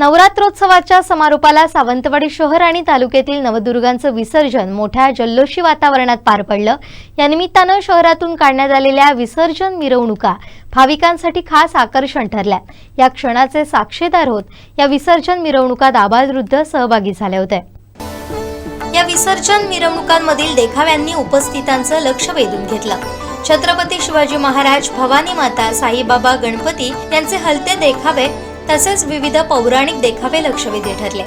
नवरात्रोत्सवाच्या समारोपाला सावंतवाडी शहर आणि तालुक्यातील नवदुर्गांचं विसर्जन मोठ्या जल्लोषी वातावरणात पार पडलं. या निमित्तानं शहरातून काढण्यात आलेल्या विसर्जन मिरवणुका भाविकांसाठी खास आकर्षण ठरल्या. या क्षणाचे साक्षीदार होत या विसर्जन मिरवणुकात आबालवृद्ध सहभागी झाले होते. या विसर्जन मिरवणुकांमधील देखाव्यांनी उपस्थितांचं लक्ष वेधून घेतलं. छत्रपती शिवाजी महाराज भवानी माता साईबाबा गणपती यांचे हलते देखावे तसेच विविध पौराणिक देखावे लक्षवेधी ठरले.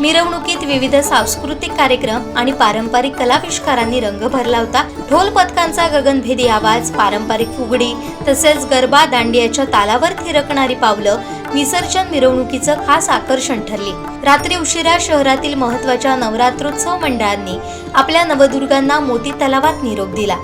मिरवणुकीत विविध सांस्कृतिक कार्यक्रम आणि पारंपरिक कलाविष्कारांनी रंग भरला होता. ढोल पथकांचा गगनभेदी आवाज पारंपरिक फुगडी तसेच गरबा दांडियाच्या तालावर थिरकणारी पावलं विसर्जन मिरवणुकीचं खास आकर्षण ठरले. रात्री उशिरा शहरातील महत्त्वाच्या नवरात्रोत्सव मंडळांनी आपल्या नवदुर्गांना मोती तलावात निरोप दिला.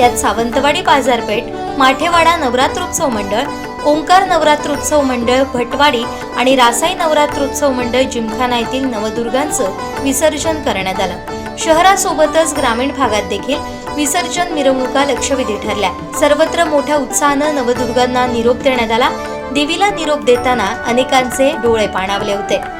यात सावंतवाडी बाजारपेठ माठेवाडा नवरात्रोत्सव मंडळ ओंकार नवरात्रोत्सव मंडळ भटवाडी आणि रासाई नवरात्रोत्सव मंडळ जिमखाना येथील नवदुर्गांचं विसर्जन करण्यात आलं. शहरासोबतच ग्रामीण भागात देखील विसर्जन मिरवणुका लक्षवेधी ठरल्या. सर्वत्र मोठ्या उत्साहानं नवदुर्गांना निरोप देण्यात आला. देवीला निरोप देताना अनेकांचे डोळे पाणावले होते.